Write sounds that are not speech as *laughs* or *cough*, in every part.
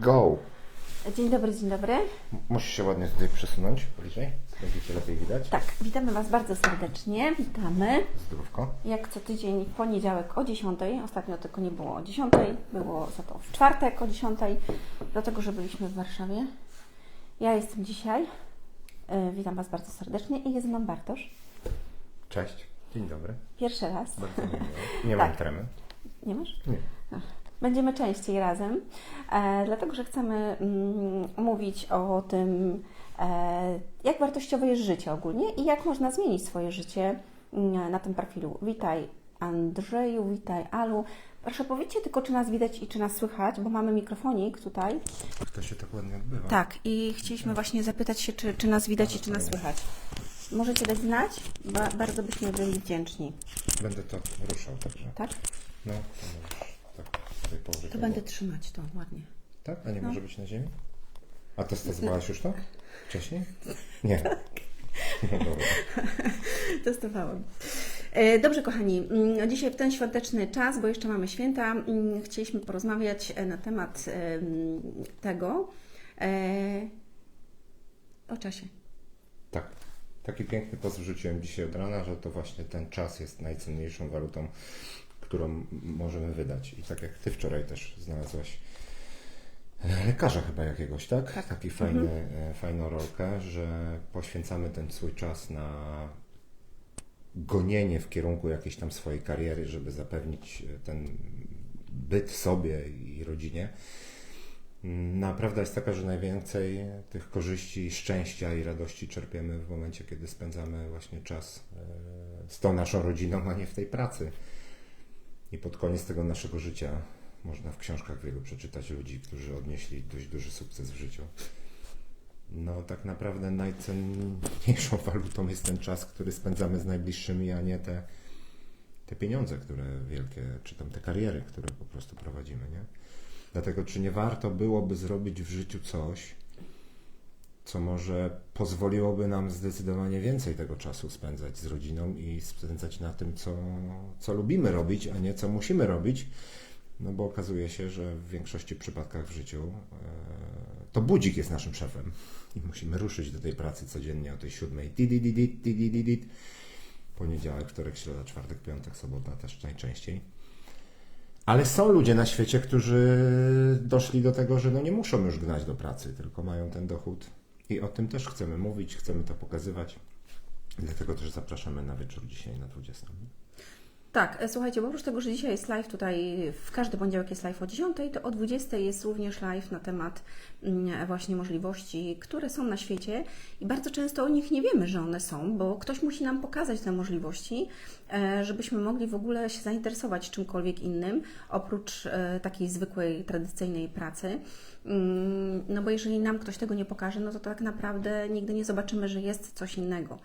Go! Dzień dobry, dzień dobry. Musisz się ładnie tutaj przesunąć bliżej. Będziecie lepiej widać. Tak, witamy Was bardzo serdecznie. Witamy. Zdrówko. Jak co tydzień w poniedziałek o 10. Ostatnio tylko nie było o 10, było za to w czwartek o 10, dlatego że byliśmy w Warszawie. Ja jestem dzisiaj. E, Witam Was bardzo serdecznie i jest ze mną Bartosz. Cześć. Dzień dobry. Pierwszy raz. Bardzo mi miło. Nie *laughs* mam Tak. tremy. Nie masz? Nie. Będziemy częściej razem, e, dlatego że chcemy mm, mówić o tym, e, jak wartościowe jest życie ogólnie i jak można zmienić swoje życie mm, na tym profilu. Witaj Andrzeju, witaj Alu. Proszę powiedzcie tylko, czy nas widać i czy nas słychać, bo mamy mikrofonik tutaj. To się tak ładnie odbywa. Tak, i chcieliśmy właśnie zapytać się, czy, czy nas widać i czy nas słychać. Możecie dać znać? Ba- bardzo byśmy byli wdzięczni. Będę to ruszał także. Tak? No, to możesz tak. To będę trzymać to ładnie. Tak? A nie No. może być na ziemi? A testowałaś już to? Wcześniej? *laughs* Nie. *laughs* No dobra. *laughs* Testowałam. E, Dobrze, kochani, mm, dzisiaj w ten świąteczny czas, bo jeszcze mamy święta, mm, chcieliśmy porozmawiać e, na temat em, tego e, o czasie. Tak. Taki piękny post wrzuciłem dzisiaj od rana, że to właśnie ten czas jest najcenniejszą walutą, którą możemy wydać. I tak jak Ty wczoraj też znalazłaś lekarza chyba jakiegoś, tak? Tak. Taki fajny, e, fajną rolkę, że poświęcamy ten swój czas na gonienie w kierunku jakiejś tam swojej kariery, żeby zapewnić e, ten byt sobie i rodzinie. No, prawda jest taka, że najwięcej tych korzyści, szczęścia i radości czerpiemy w momencie, kiedy spędzamy właśnie czas e, z tą naszą rodziną, a nie w tej pracy. I pod koniec tego naszego życia można w książkach wielu przeczytać ludzi, którzy odnieśli dość duży sukces w życiu. No, tak naprawdę najcenniejszą *laughs* walutą jest ten czas, który spędzamy z najbliższymi, a nie te, te pieniądze, które wielkie, czy tam te kariery, które po prostu prowadzimy, nie? Dlatego, czy nie warto byłoby zrobić w życiu coś, co może pozwoliłoby nam zdecydowanie więcej tego czasu spędzać z rodziną i spędzać na tym, co, co lubimy robić, a nie co musimy robić. No bo okazuje się, że w większości przypadkach w życiu e, to budzik jest naszym szefem i musimy ruszyć do tej pracy codziennie o tej siódmej. Poniedziałek, wtorek, środa, czwartek, piątek, sobota też najczęściej. Ale są ludzie na świecie, którzy doszli do tego, że no nie muszą już gnać do pracy, tylko mają ten dochód. I o tym też chcemy mówić, chcemy to pokazywać. Dlatego też zapraszamy na wieczór dzisiaj na 20. Tak, e, słuchajcie, oprócz tego, że dzisiaj jest live tutaj, w każdy poniedziałek jest live o 10, to o 20 jest również live na temat mm, właśnie możliwości, które są na świecie i bardzo często o nich nie wiemy, że one są, bo ktoś musi nam pokazać te możliwości, e, żebyśmy mogli w ogóle się zainteresować czymkolwiek innym, oprócz e, takiej zwykłej, tradycyjnej pracy. Mm, No bo jeżeli nam ktoś tego nie pokaże, no to tak naprawdę nigdy nie zobaczymy, że jest coś innego.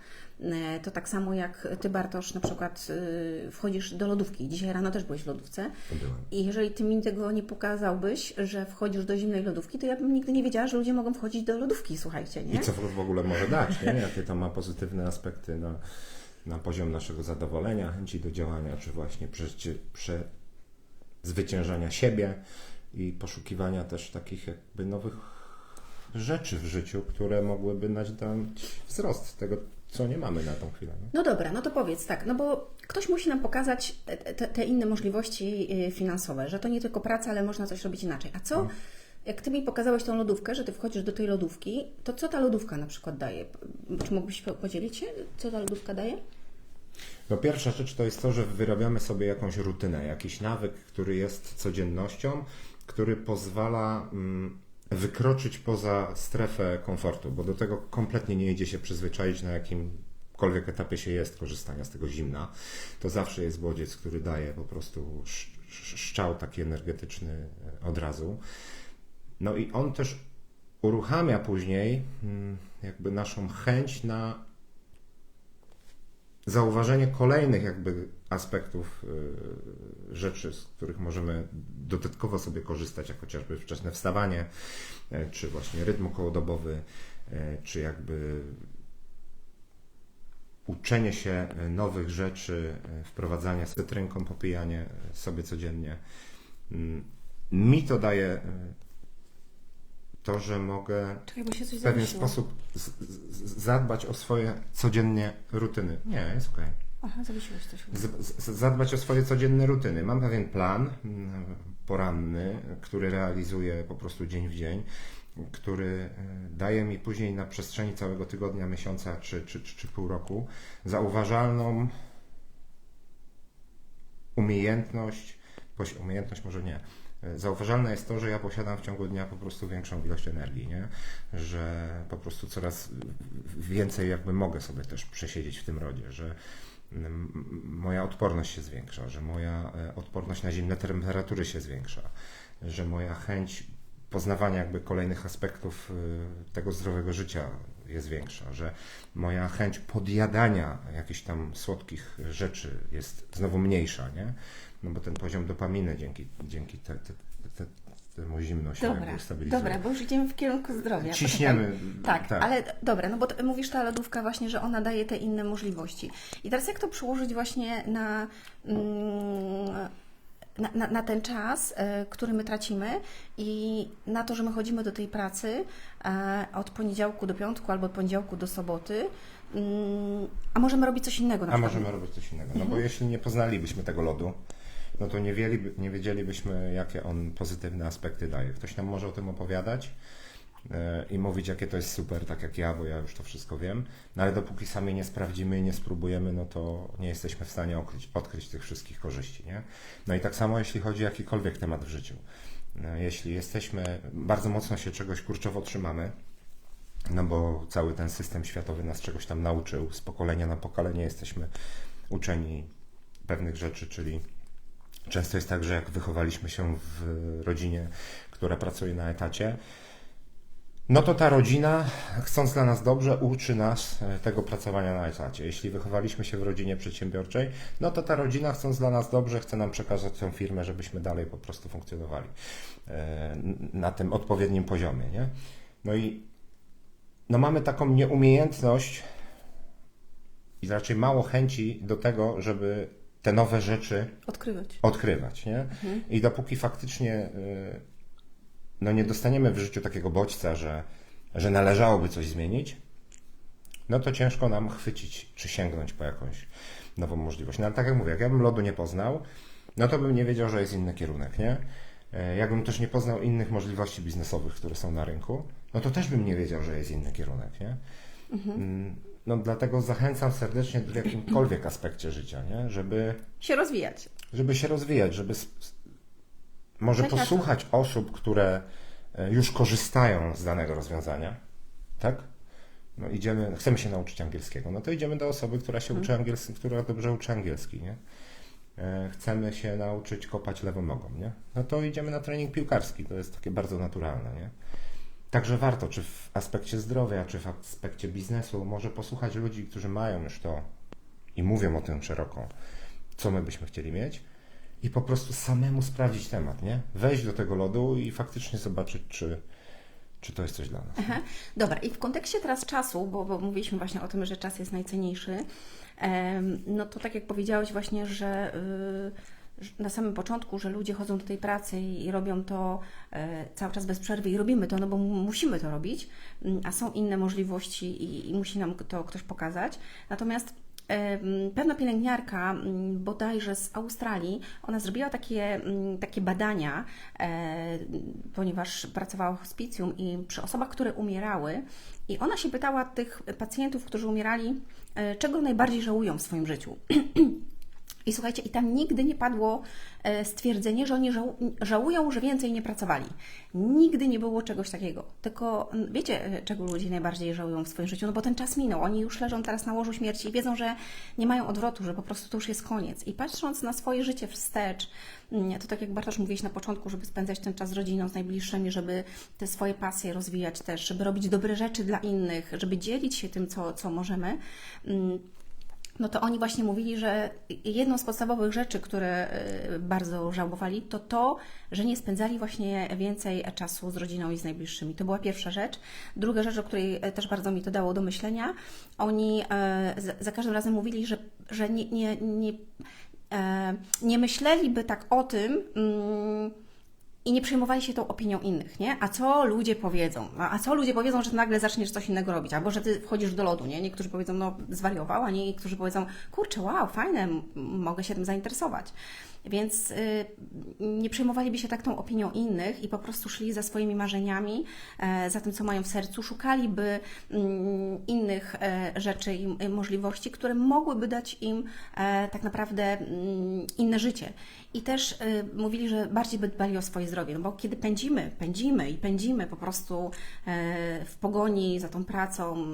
To tak samo jak Ty, Bartosz, na przykład y, wchodzisz do lodówki. Dzisiaj rano też byłeś w lodówce. Byłem. I jeżeli Ty mi tego nie pokazałbyś, że wchodzisz do zimnej lodówki, to ja bym nigdy nie wiedziała, że ludzie mogą wchodzić do lodówki, słuchajcie, nie? I co w ogóle może dać, nie? Jakie to ma pozytywne aspekty na, na poziom naszego zadowolenia, chęci do działania, czy właśnie prze, prze, zwyciężania siebie i poszukiwania też takich jakby nowych rzeczy w życiu, które mogłyby dać wzrost tego, co nie mamy na tą chwilę. Nie? No dobra, no to powiedz tak, no bo ktoś musi nam pokazać te, te, inne możliwości y, finansowe, że to nie tylko praca, ale można coś robić inaczej. A co, jak Ty mi pokazałeś tą lodówkę, że Ty wchodzisz do tej lodówki, to co ta lodówka na przykład daje? Czy mógłbyś po- podzielić się, co ta lodówka daje? No pierwsza rzecz to jest to, że wyrabiamy sobie jakąś rutynę, jakiś nawyk, który jest codziennością, który pozwala mm, wykroczyć poza strefę komfortu, bo do tego kompletnie nie idzie się przyzwyczaić na jakimkolwiek etapie się jest korzystania z tego zimna. To zawsze jest bodziec, który daje po prostu sz- sz- szczał taki energetyczny e, od razu. No i on też uruchamia później mm, jakby naszą chęć na zauważenie kolejnych jakby aspektów y, rzeczy, z których możemy dodatkowo sobie korzystać, jak chociażby wczesne wstawanie, y, czy właśnie rytm okołodobowy, y, czy jakby uczenie się nowych rzeczy, y, wprowadzanie cytrynką, popijanie sobie codziennie. Mm, Mi to daje to, że mogę Czekaj, bo się coś w pewien zawiesiło. sposób z, z, zadbać o swoje codziennie rutyny. Nie, jest okej. Aha, zawiesiłeś coś. Z, z, zadbać o swoje codzienne rutyny. Mam pewien plan mm, poranny, który realizuję po prostu dzień w dzień, który e, daje mi później na przestrzeni całego tygodnia, miesiąca czy, czy, czy, czy pół roku zauważalną umiejętność, umiejętność może nie. E, Zauważalne jest to, że ja posiadam w ciągu dnia po prostu większą ilość energii, nie? że po prostu coraz więcej jakby mogę sobie też przesiedzieć w tym rodzie, że moja odporność się zwiększa, że moja e, odporność na zimne temperatury się zwiększa, że moja chęć poznawania jakby kolejnych aspektów y, tego zdrowego życia jest większa, że moja chęć podjadania jakichś tam słodkich rzeczy jest znowu mniejsza, nie? No bo ten poziom dopaminy dzięki, dzięki te, te, te, temu zimno się Dobra, stabilizuje. dobra, bo już idziemy w kierunku zdrowia. Ciśniemy. Poczekaj. Tak, ale dobra, no bo mówisz ta lodówka właśnie, że ona daje te inne możliwości. I teraz jak to przełożyć właśnie na, mm, na, na, na ten czas, e, który my tracimy i na to, że my chodzimy do tej pracy e, od poniedziałku do piątku albo od poniedziałku do soboty, mm, a możemy robić coś innego A przykład. możemy robić coś innego. No bo jeśli nie poznalibyśmy tego lodu, no to nie, wiedzieli, nie wiedzielibyśmy, jakie on pozytywne aspekty daje. Ktoś nam może o tym opowiadać i mówić, jakie to jest super, tak jak ja, bo ja już to wszystko wiem. No ale dopóki sami nie sprawdzimy i nie spróbujemy, no to nie jesteśmy w stanie odkryć, odkryć tych wszystkich korzyści. Nie? No i tak samo, jeśli chodzi o jakikolwiek temat w życiu. E, Jeśli jesteśmy, bardzo mocno się czegoś kurczowo trzymamy, no bo cały ten system światowy nas czegoś tam nauczył. Z pokolenia na pokolenie jesteśmy uczeni pewnych rzeczy, czyli często jest tak, że jak wychowaliśmy się w rodzinie, która pracuje na etacie, no to ta rodzina, chcąc dla nas dobrze, uczy nas e, tego pracowania na etacie. Jeśli wychowaliśmy się w rodzinie przedsiębiorczej, no to ta rodzina, chcąc dla nas dobrze, chce nam przekazać tę firmę, żebyśmy dalej po prostu funkcjonowali e, na tym odpowiednim poziomie. Nie? No i no mamy taką nieumiejętność i raczej mało chęci do tego, żeby te nowe rzeczy Odkrywać. odkrywać, nie? I dopóki faktycznie y, no nie dostaniemy w życiu takiego bodźca, że, że należałoby coś zmienić, no to ciężko nam chwycić czy sięgnąć po jakąś nową możliwość. No ale tak jak mówię, jak ja bym lodu nie poznał, no to bym nie wiedział, że jest inny kierunek, nie? E, Jakbym też nie poznał innych możliwości biznesowych, które są na rynku, no to też bym nie wiedział, że jest inny kierunek, nie? Mm, No dlatego zachęcam serdecznie w jakimkolwiek aspekcie życia, nie? Żeby Się rozwijać. żeby się rozwijać, żeby może Tak, tak. posłuchać osób, które e, już korzystają z danego rozwiązania, tak? No idziemy, chcemy się nauczyć angielskiego, no to idziemy do osoby, która się uczy angielski, która dobrze uczy angielski, nie? E, Chcemy się nauczyć kopać lewą nogą, nie? No to idziemy na trening piłkarski, to jest takie bardzo naturalne, nie? Także warto, czy w aspekcie zdrowia, czy w aspekcie biznesu, może posłuchać ludzi, którzy mają już to i mówią o tym szeroko, co my byśmy chcieli mieć i po prostu samemu sprawdzić temat, nie? Wejść do tego lodu i faktycznie zobaczyć, czy, czy to jest coś dla nas. Aha. Dobra, i w kontekście teraz czasu, bo, bo mówiliśmy właśnie o tym, że czas jest najcenniejszy, no to tak jak powiedziałeś właśnie, że y, na samym początku, że ludzie chodzą do tej pracy i, robią to e, cały czas bez przerwy i robimy to, no bo mu- musimy to robić, mm, a są inne możliwości i, i musi nam to ktoś pokazać. Natomiast pewna pielęgniarka, mm, bodajże z Australii, ona zrobiła takie, mm, takie badania, e, ponieważ pracowała w hospicjum i przy osobach, które umierały, i ona się pytała tych pacjentów, którzy umierali, e, czego najbardziej żałują w swoim życiu. *clears throat* I słuchajcie, i tam nigdy nie padło e, stwierdzenie, że oni żał, żałują, że więcej nie pracowali. Nigdy nie było czegoś takiego. Tylko m, wiecie, e, czego ludzie najbardziej żałują w swoim życiu? No bo ten czas minął. Oni już leżą teraz na łożu śmierci i wiedzą, że nie mają odwrotu, że po prostu to już jest koniec. I patrząc na swoje życie wstecz, mm, to tak jak Bartosz mówiłeś na początku, żeby spędzać ten czas z rodziną, z najbliższymi, żeby te swoje pasje rozwijać też, żeby robić dobre rzeczy dla innych, żeby dzielić się tym, co, co możemy. No to oni właśnie mówili, że jedną z podstawowych rzeczy, które y, bardzo żałowali, to to, że nie spędzali właśnie więcej czasu z rodziną i z najbliższymi. To była pierwsza rzecz. Druga rzecz, o której e, też bardzo mi to dało do myślenia, oni e, za, za każdym razem mówili, że, że nie, nie, nie, e, nie myśleliby tak o tym, mm, i nie przejmowali się tą opinią innych, nie? A co ludzie powiedzą? A a co ludzie powiedzą, że nagle zaczniesz coś innego robić? Albo, że ty wchodzisz do lodu, nie? Niektórzy powiedzą, no zwariował, a niektórzy powiedzą, kurczę, wow, fajne, mogę się tym zainteresować. Więc y, nie przejmowaliby się tak tą opinią innych i po prostu szli za swoimi marzeniami, e, za tym, co mają w sercu, szukaliby mm, innych e, rzeczy i i możliwości, które mogłyby dać im e, tak naprawdę mm, inne życie. I też y, mówili, że bardziej by dbali o swoje zdrowie, no bo kiedy pędzimy, pędzimy i pędzimy po prostu e, w pogoni za tą pracą,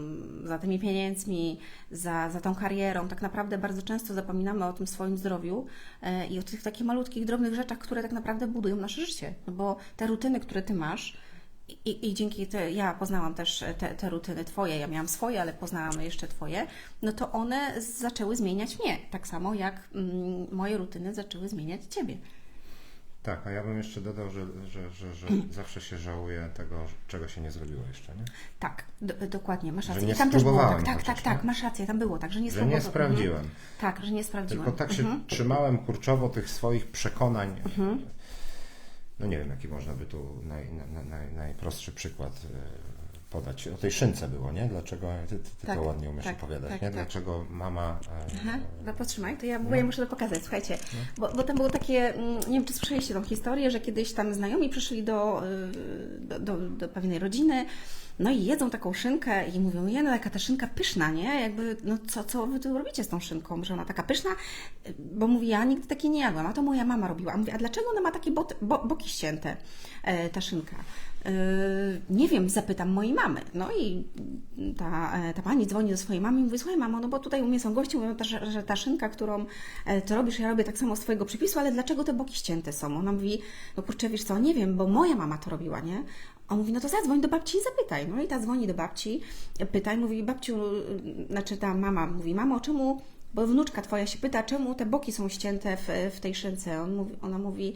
za tymi pieniędzmi, za, za tą karierą, tak naprawdę bardzo często zapominamy o tym swoim zdrowiu e, i o tych takich malutkich, drobnych rzeczach, które tak naprawdę budują nasze życie. No bo te rutyny, które Ty masz, i, I dzięki te, ja poznałam też te, te rutyny Twoje, ja miałam swoje, ale poznałam jeszcze Twoje, no to one zaczęły zmieniać mnie, tak samo jak mm, moje rutyny zaczęły zmieniać Ciebie. Tak, a ja bym jeszcze dodał, że, że, że, że *clears throat* zawsze się żałuje tego, czego się nie zrobiło jeszcze, nie? Tak, do, dokładnie, masz Że rację. nie I tam też było tak, tak, tak, chociaż, tak, masz rację, tam było tak, że nie Że nie sprawdziłem. Mhm. Tak, że nie sprawdziłam. Tylko tak się Mhm. trzymałem kurczowo tych swoich przekonań. No nie wiem, jaki można by tu naj, naj, naj, najprostszy przykład e, podać. O tej szynce było, nie? Dlaczego, ty, ty, ty Tak, to ładnie umiesz tak, opowiadać, tak, nie? tak. Dlaczego mama... e, Aha, no potrzymaj, to ja, bo No. ja muszę to pokazać, słuchajcie. Bo, bo tam było takie, mm, nie wiem czy słyszeliście tą historię, że kiedyś tam znajomi przyszli do, y, do, do, do pewnej rodziny, no i jedzą taką szynkę i mówią, je, no taka ta szynka pyszna, nie? Jakby, no co, co wy tu robicie z tą szynką, że ona taka pyszna? Bo mówi, ja nigdy takiej nie jadłam, a to moja mama robiła. A a dlaczego ona ma takie bo, boki ścięte, e, ta szynka? E, nie wiem, zapytam mojej mamy. No i ta, e, ta pani dzwoni do swojej mamy i mówi, słuchaj mamo, no bo tutaj u mnie są goście, mówią, że, ta szynka, którą e, ty robisz, ja robię tak samo z twojego przepisu, ale dlaczego te boki ścięte są? Ona mówi, no kurczę, wiesz co, nie wiem, bo moja mama to robiła, nie? On mówi, no to zadzwoń do babci i zapytaj. No i ta dzwoni do babci, pytaj, mówi, babciu, znaczy ta mama mówi, mamo, czemu, bo wnuczka twoja się pyta, czemu te boki są ścięte w, w tej szynce. On mówi, ona mówi,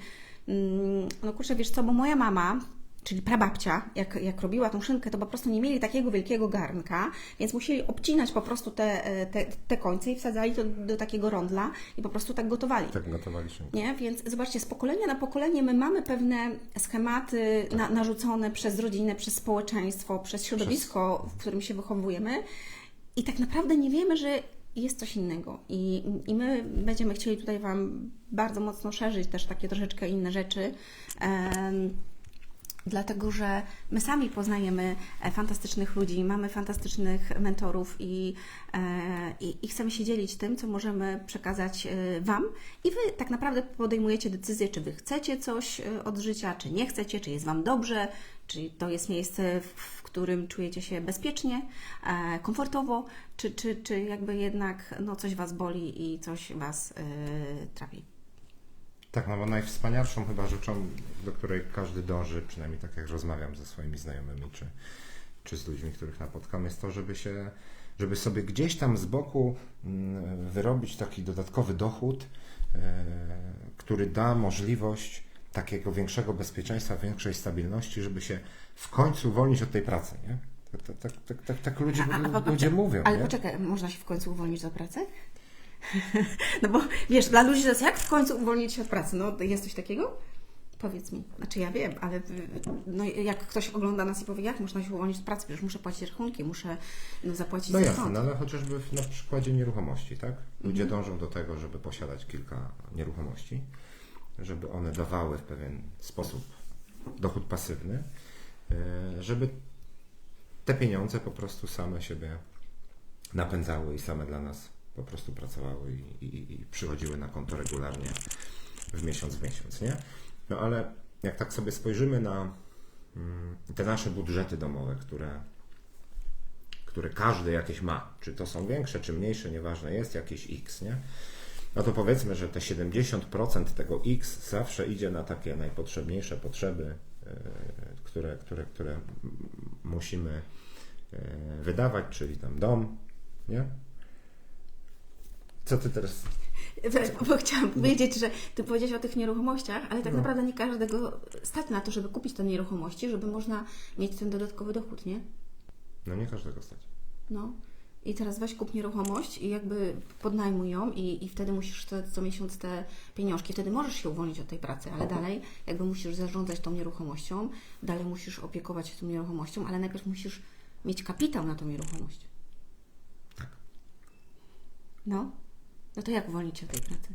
mm, no kurczę, wiesz co, bo moja mama, czyli prababcia, jak, jak robiła tą szynkę, to po prostu nie mieli takiego wielkiego garnka, więc musieli obcinać po prostu te, e, te, te końce i wsadzali to do takiego rondla i po prostu tak gotowali. Tak gotowali szynkę. Nie? Więc zobaczcie, z pokolenia na pokolenie my mamy pewne schematy na, narzucone przez rodzinę, przez społeczeństwo, przez środowisko, w którym się wychowujemy i tak naprawdę nie wiemy, że jest coś innego. I, I my będziemy chcieli tutaj Wam bardzo mocno szerzyć też takie troszeczkę inne rzeczy. Em, Dlatego, że my sami poznajemy e, fantastycznych ludzi, mamy fantastycznych mentorów i, e, i, i chcemy się dzielić tym, co możemy przekazać e, Wam. I Wy tak naprawdę podejmujecie decyzję, czy Wy chcecie coś od życia, czy nie chcecie, czy jest Wam dobrze, czy to jest miejsce, w, którym czujecie się bezpiecznie, komfortowo, czy, czy, czy jakby jednak no, coś Was boli i coś Was trapi. Tak, no bo najwspanialszą chyba rzeczą, do której każdy dąży, przynajmniej tak jak rozmawiam ze swoimi znajomymi, czy, czy z ludźmi, których napotkam, jest to, żeby się, żeby sobie gdzieś tam z boku mm, wyrobić taki dodatkowy dochód, e, który da możliwość takiego większego bezpieczeństwa, większej stabilności, żeby się w końcu uwolnić od tej pracy, nie? Tak, tak, tak, tak, tak, ludzie, A- a- a- ludzie poczekaj, mówią, Ale nie? poczekaj, można się w końcu uwolnić od pracy? *laughs* no bo wiesz, dla ludzi to jest jak w końcu uwolnić się od pracy? No jest coś takiego? Powiedz mi. Znaczy ja wiem, ale no, jak ktoś ogląda nas i powie, jak można się uwolnić od pracy? Przecież muszę płacić rachunki, muszę no, zapłacić No za jasne, no ale chociażby w- na przykładzie nieruchomości, tak? Ludzie Mhm. dążą do tego, żeby posiadać kilka nieruchomości, żeby one dawały w pewien sposób dochód pasywny, e, żeby te pieniądze po prostu same siebie napędzały i same dla nas po prostu pracowały i, i, i przychodziły na konto regularnie w miesiąc w miesiąc, nie? No ale jak tak sobie spojrzymy na mm, te nasze budżety domowe, które które każdy jakieś ma, czy to są większe, czy mniejsze, nieważne, jest jakieś X, nie? No to powiedzmy, że te 70% tego X zawsze idzie na takie najpotrzebniejsze potrzeby, e, które, które, które musimy e, wydawać, czyli tam dom, nie? Co ty teraz Bo- Bo chciałam powiedzieć, że Ty powiedziałeś o tych nieruchomościach, ale tak No. naprawdę nie każdego stać na to, żeby kupić te nieruchomości, żeby można mieć ten dodatkowy dochód, nie? No nie każdego stać. No. i teraz weź kup nieruchomość i jakby podnajmuj ją i, i wtedy musisz te, co miesiąc te pieniążki, wtedy możesz się uwolnić od tej pracy, ale dalej jakby musisz zarządzać tą nieruchomością, dalej musisz opiekować się tą nieruchomością, ale najpierw musisz mieć kapitał na tą nieruchomość. No, no to jak uwolnić się od tej pracy?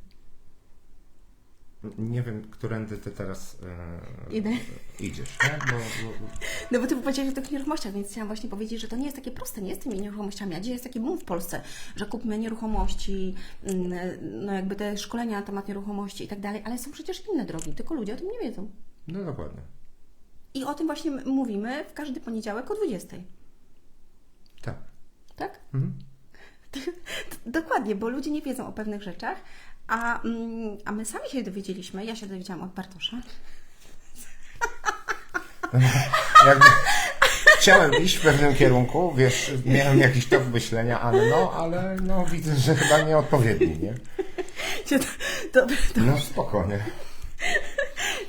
Nie wiem, którędy ty teraz e, Idę. idziesz, nie? Bo, bo, No bo ty powiedziałeś o tych nieruchomościach, więc chciałam właśnie powiedzieć, że to nie jest takie proste, nie jest tymi nieruchomościami, a gdzie jest taki boom w Polsce, że kupmy nieruchomości, mm, no jakby te szkolenia na temat nieruchomości i tak dalej, ale są przecież inne drogi, tylko ludzie o tym nie wiedzą. no dokładnie. I o tym właśnie m- mówimy w każdy poniedziałek o 20. Tak. Tak? Mhm. *laughs* Dokładnie, bo ludzie nie wiedzą o pewnych rzeczach, a, mm, a my sami się dowiedzieliśmy, ja się dowiedziałam od Bartosza, *laughs* Jakby chciałem iść w pewnym kierunku, wiesz, miałem jakiś tok myślenia, ale no, ale no widzę, że chyba nieodpowiedni, nie? to, *laughs* to, No spokojnie.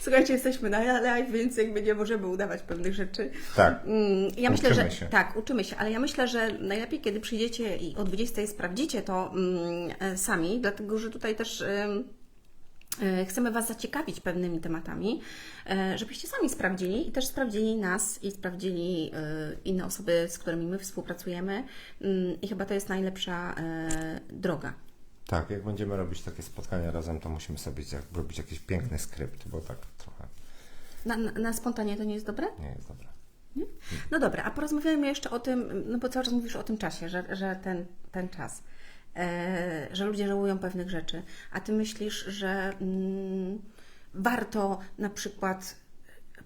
Słuchajcie, jesteśmy na live, więc jakby nie możemy udawać pewnych rzeczy. Tak. Mm, Ja myślę, Uczymy że się. tak, uczymy się, ale ja myślę, że najlepiej, kiedy przyjdziecie i o 20 sprawdzicie to mm, e, sami, dlatego że tutaj też e, chcemy Was zaciekawić pewnymi tematami, e, żebyście sami sprawdzili i też sprawdzili nas i sprawdzili inne osoby, z którymi my współpracujemy Mm, i chyba to jest najlepsza droga. Tak, jak będziemy robić takie spotkania razem, to musimy sobie jak, robić jakiś piękny skrypt, bo tak trochę Na, na, na spontanie to nie jest dobre? nie jest dobre. No dobra, a porozmawiajmy jeszcze o tym, no bo cały czas mówisz o tym czasie, że, że ten, ten czas, e, że ludzie żałują pewnych rzeczy, a ty myślisz, że mm, warto na przykład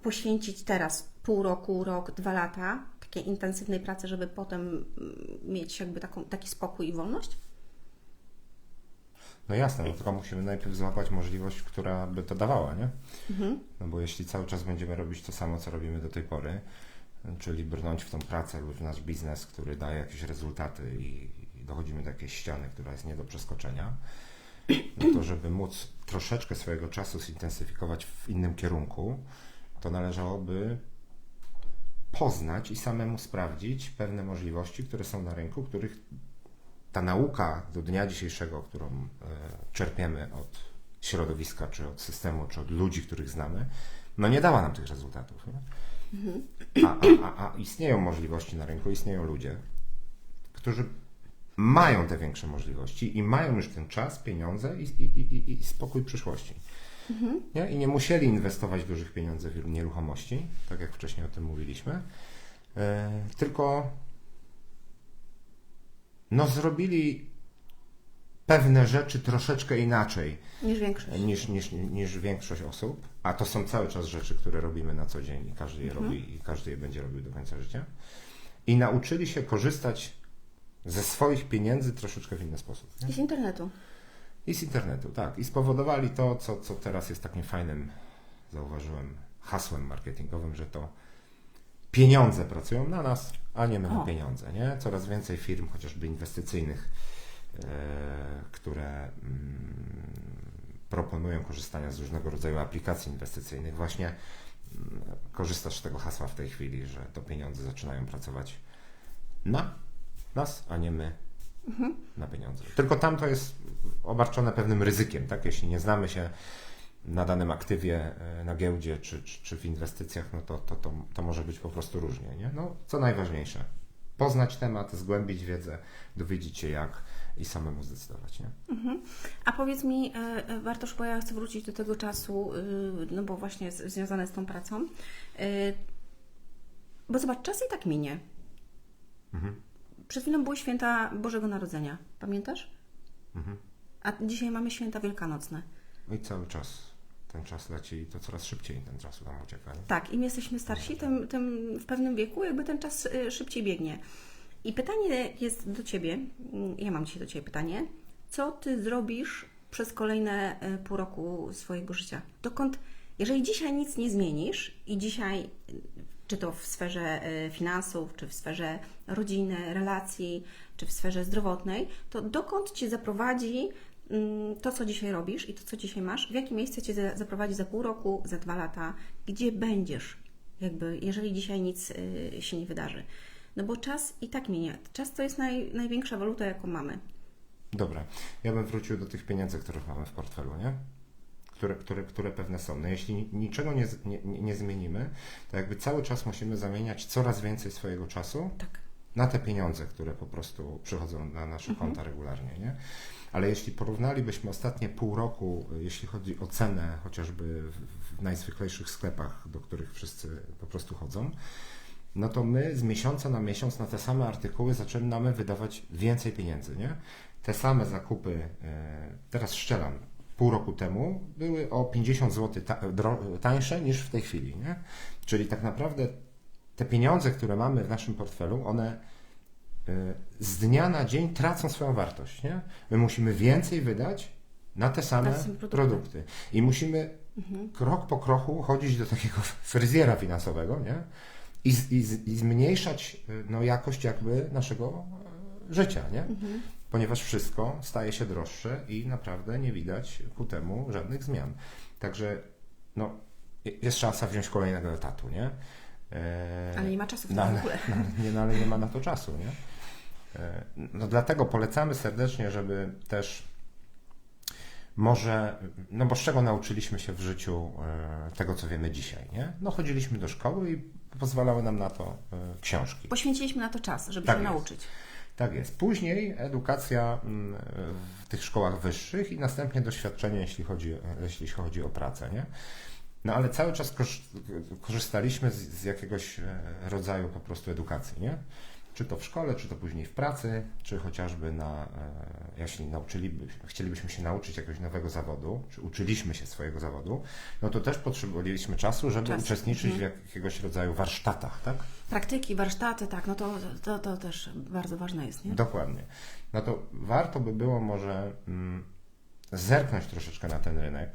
poświęcić teraz pół roku, rok, dwa lata takiej intensywnej pracy, żeby potem mm, mieć jakby taką, taki spokój i wolność? No jasne, no tylko musimy najpierw złapać możliwość, która by to dawała, nie? No bo jeśli cały czas będziemy robić to samo, co robimy do tej pory, czyli brnąć w tą pracę lub w nasz biznes, który daje jakieś rezultaty i, i dochodzimy do jakiejś ściany, która jest nie do przeskoczenia, no to żeby móc troszeczkę swojego czasu zintensyfikować w innym kierunku, to należałoby poznać i samemu sprawdzić pewne możliwości, które są na rynku, których ta nauka do dnia dzisiejszego, którą e, czerpiemy od środowiska, czy od systemu, czy od ludzi, których znamy, no nie dała nam tych rezultatów. A, a, a, istnieją możliwości na rynku, istnieją ludzie, którzy mają te większe możliwości i mają już ten czas, pieniądze i, i, i, i spokój przyszłości. Nie? I nie musieli inwestować dużych pieniędzy w nieruchomości, tak jak wcześniej o tym mówiliśmy, e, tylko no zrobili pewne rzeczy troszeczkę inaczej Niż większość. niż, niż, niż większość osób, a to są cały czas rzeczy, które robimy na co dzień i każdy je robi i każdy je będzie robił do końca życia. I nauczyli się korzystać ze swoich pieniędzy troszeczkę w inny sposób. Nie? I z internetu. I z internetu, tak. I spowodowali to, co, co teraz jest takim fajnym, zauważyłem, hasłem marketingowym, że to pieniądze pracują na nas, a nie my na O. pieniądze. Nie? Coraz więcej firm, chociażby inwestycyjnych, e, które mm, proponują korzystania z różnego rodzaju aplikacji inwestycyjnych, właśnie mm, korzystasz z tego hasła w tej chwili, że to pieniądze zaczynają pracować na nas, a nie my na pieniądze. Tylko tam to jest obarczone pewnym ryzykiem, tak? Jeśli nie znamy się na danym aktywie e, na giełdzie czy, czy, czy w inwestycjach, no to, to, to, to może być po prostu różnie, nie? No, co najważniejsze, poznać temat, zgłębić wiedzę, dowiedzieć się jak i samemu zdecydować, nie? A powiedz mi, e, e, Bartosz, bo ja chcę wrócić do tego czasu, y, no bo właśnie z, związane z tą pracą. Y, Bo zobacz, czas i tak minie. Przed chwilą były święta Bożego Narodzenia. Pamiętasz? A dzisiaj mamy święta wielkanocne. No i cały czas ten czas leci i to coraz szybciej ten czas nam ucieka, nie? Tak, im jesteśmy starsi, tym, tym w pewnym wieku jakby ten czas y, szybciej biegnie. I pytanie jest do Ciebie, mm, ja mam dzisiaj do Ciebie pytanie, co Ty zrobisz przez kolejne y, pół roku swojego życia? Dokąd, jeżeli dzisiaj nic nie zmienisz i dzisiaj, czy to w sferze y, finansów, czy w sferze rodziny, relacji, czy w sferze zdrowotnej, to dokąd Cię zaprowadzi to, co dzisiaj robisz i to, co dzisiaj masz, w jakie miejsce Cię za- zaprowadzi za pół roku, za dwa lata, gdzie będziesz, jakby, jeżeli dzisiaj nic y, się nie wydarzy. No bo czas i tak minie. Czas to jest naj, największa waluta, jaką mamy. Dobra, ja bym wrócił do tych pieniędzy, które mamy w portfelu, nie? Które, które, które pewne są. No jeśli niczego nie, nie, nie zmienimy, to jakby cały czas musimy zamieniać coraz więcej swojego czasu Tak. na na te pieniądze, które po prostu przychodzą na nasze konta regularnie, nie? Ale jeśli porównalibyśmy ostatnie pół roku, y, jeśli chodzi o cenę chociażby w, najzwyklejszych sklepach, do których wszyscy po prostu chodzą, no to my z miesiąca na miesiąc na te same artykuły zaczynamy wydawać więcej pieniędzy, nie? Te same zakupy, e, teraz szczelam, pół roku temu były o 50 zł tańsze niż w tej chwili, nie? Czyli tak naprawdę te pieniądze, które mamy w naszym portfelu, one e, z dnia na dzień tracą swoją wartość, nie? My musimy więcej wydać na te same produkty. produkty. I musimy Mhm. krok po kroku chodzić do takiego *laughs* fryzjera finansowego, nie? I, i, i zmniejszać y, no, jakość jakby naszego e, życia, nie? Mhm. Ponieważ wszystko staje się droższe i naprawdę nie widać ku temu żadnych zmian. Także no, je- jest szansa wziąć kolejnego etatu, nie? E, Ale nie ma czasu w no, w ogóle. no, nie, no, ale nie ma na to czasu, nie? No dlatego polecamy serdecznie, żeby też może, no bo z czego nauczyliśmy się w życiu e, tego, co wiemy dzisiaj, nie? No chodziliśmy do szkoły i pozwalały nam na to e, książki. Poświęciliśmy na to czas, żeby Tak się jest. nauczyć. Tak jest. Później edukacja mm, w tych szkołach wyższych i następnie doświadczenie, jeśli chodzi, jeśli chodzi o pracę, nie? No ale cały czas korz- korzystaliśmy z, z jakiegoś e, rodzaju po prostu edukacji, nie? Czy to w szkole, czy to później w pracy, czy chociażby na, e, jeśli nauczylibyśmy, chcielibyśmy się nauczyć jakiegoś nowego zawodu, czy uczyliśmy się swojego zawodu, no to też potrzebowaliśmy czasu, żeby Czas. uczestniczyć Mhm. w jakiegoś rodzaju warsztatach, tak? Praktyki, warsztaty, tak, no to, to, to też bardzo ważne jest, nie? Dokładnie. No to warto by było może mm, zerknąć troszeczkę na ten rynek,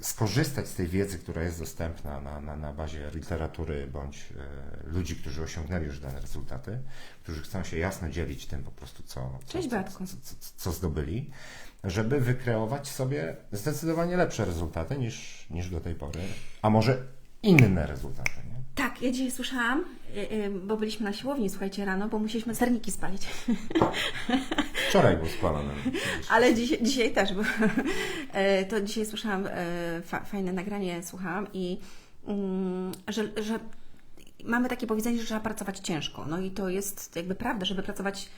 skorzystać z tej wiedzy, która jest dostępna na, na, na bazie literatury bądź e, ludzi, którzy osiągnęli już dane rezultaty, którzy chcą się jasno dzielić tym po prostu, co, co, Cześć, co, co, co, co zdobyli, żeby wykreować sobie zdecydowanie lepsze rezultaty niż, niż do tej pory, a może inne rezultaty. Nie? Tak, ja dzisiaj słyszałam, bo byliśmy na siłowni, słuchajcie, rano, bo musieliśmy serniki spalić. *laughs* Wczoraj był spalony. Ale dzisiaj, dzisiaj też, bo e, to dzisiaj słyszałam, e, fa, fajne nagranie słuchałam i mm, że, że mamy takie powiedzenie, że trzeba pracować ciężko. No i to jest jakby prawda, żeby pracować,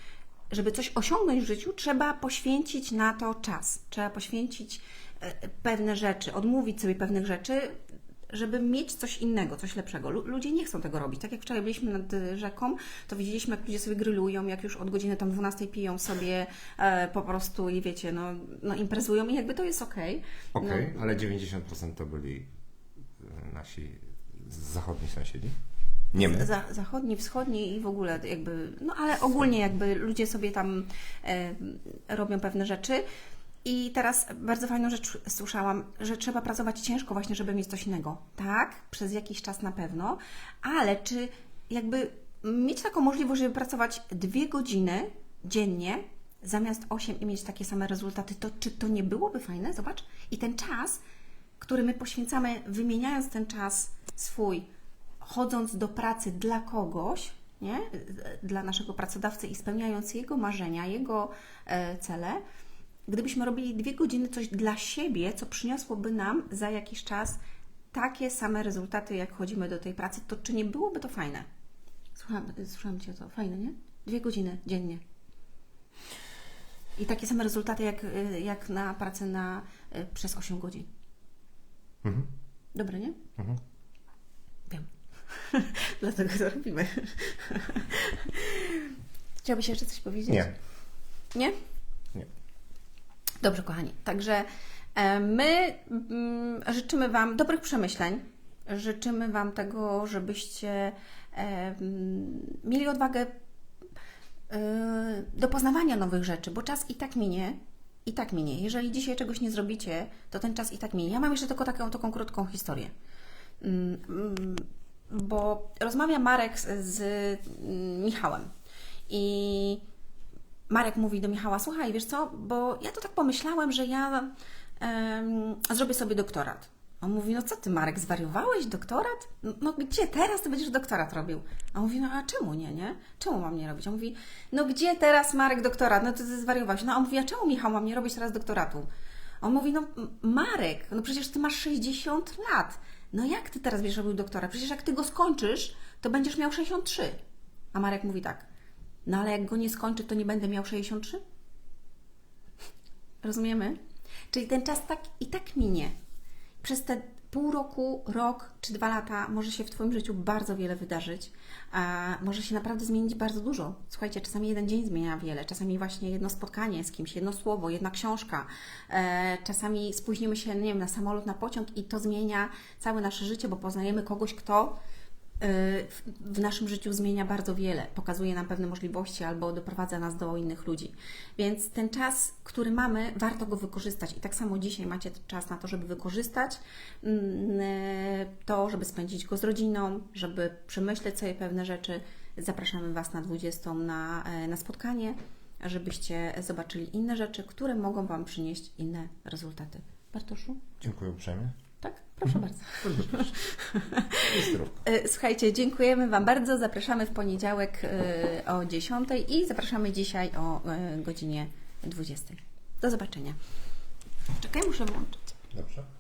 żeby coś osiągnąć w życiu, trzeba poświęcić na to czas. Trzeba poświęcić e, pewne rzeczy, odmówić sobie pewnych rzeczy, żeby mieć coś innego, coś lepszego. Lu- Ludzie nie chcą tego robić. Tak jak wczoraj byliśmy nad y, rzeką, to widzieliśmy, jak ludzie sobie grillują, jak już od godziny tam 12 piją sobie e, po prostu i wiecie, no, no imprezują i jakby to jest okej. Okej, ale 90% to byli e, nasi zachodni sąsiedzi? Nie my. Za, zachodni, wschodni i w ogóle jakby, no ale ogólnie jakby ludzie sobie tam e, robią pewne rzeczy. I teraz bardzo fajną rzecz słyszałam, że trzeba pracować ciężko właśnie, żeby mieć coś innego. Tak, przez jakiś czas na pewno, ale czy jakby mieć taką możliwość, żeby pracować dwie godziny dziennie zamiast 8 i mieć takie same rezultaty, to czy to nie byłoby fajne? Zobacz. I ten czas, który my poświęcamy, wymieniając ten czas swój, chodząc do pracy dla kogoś, nie? dla naszego pracodawcy i spełniając jego marzenia, jego e, cele, gdybyśmy robili dwie godziny coś dla siebie, co przyniosłoby nam za jakiś czas takie same rezultaty, jak chodzimy do tej pracy, to czy nie byłoby to fajne? Słucham, słucham Cię o to. Fajne, nie? Dwie godziny dziennie. I takie same rezultaty, jak, y, jak na pracę na, y, przez 8 godzin. Mhm. Dobre, nie? Mhm. Wiem. *laughs* Dlatego to robimy. *laughs* Chciałbyś jeszcze coś powiedzieć? Nie? Nie. Dobrze, kochani. Także e, my mm, życzymy Wam dobrych przemyśleń. Życzymy Wam tego, żebyście e, mm, mieli odwagę e, do poznawania nowych rzeczy, bo czas i tak minie. I tak minie. Jeżeli dzisiaj czegoś nie zrobicie, to ten czas i tak minie. Ja mam jeszcze tylko taką, taką krótką historię. Mm, Bo rozmawia Marek z, Michałem i Marek mówi do Michała, słuchaj, wiesz co, bo ja to tak pomyślałem, że ja em, zrobię sobie doktorat. On mówi, no co ty Marek, zwariowałeś doktorat? No, no gdzie teraz ty będziesz doktorat robił? A on mówi, no a czemu nie, nie? Czemu mam nie robić? On mówi, no gdzie teraz Marek doktorat? No to ty zwariowałeś. No a on mówi, a czemu Michał mam nie robić teraz doktoratu? On mówi, no Marek, no przecież ty masz 60 lat. No jak ty teraz będziesz robił doktorat? Przecież jak ty go skończysz, to będziesz miał 63. A Marek mówi tak, no ale jak go nie skończy, to nie będę miał 63? Rozumiemy? Czyli ten czas tak i tak minie. Przez te pół roku, rok czy dwa lata może się w Twoim życiu bardzo wiele wydarzyć. A może się naprawdę zmienić bardzo dużo. Słuchajcie, czasami jeden dzień zmienia wiele, czasami właśnie jedno spotkanie z kimś, jedno słowo, jedna książka. E, czasami spóźnimy się, nie wiem, na samolot, na pociąg i to zmienia całe nasze życie, bo poznajemy kogoś, kto w naszym życiu zmienia bardzo wiele, pokazuje nam pewne możliwości albo doprowadza nas do innych ludzi. Więc ten czas, który mamy, warto go wykorzystać. I tak samo dzisiaj macie czas na to, żeby wykorzystać mm, to, żeby spędzić go z rodziną, żeby przemyśleć sobie pewne rzeczy. Zapraszamy Was na 20 na, e, na spotkanie, żebyście zobaczyli inne rzeczy, które mogą Wam przynieść inne rezultaty. Bartoszu? Dziękuję uprzejmie. Tak? Proszę bardzo. I zdrówko. E, Słuchajcie, dziękujemy Wam bardzo. Zapraszamy w poniedziałek e, o 10 i zapraszamy dzisiaj o e, godzinie 20. Do zobaczenia. Czekaj, muszę włączyć. Dobrze?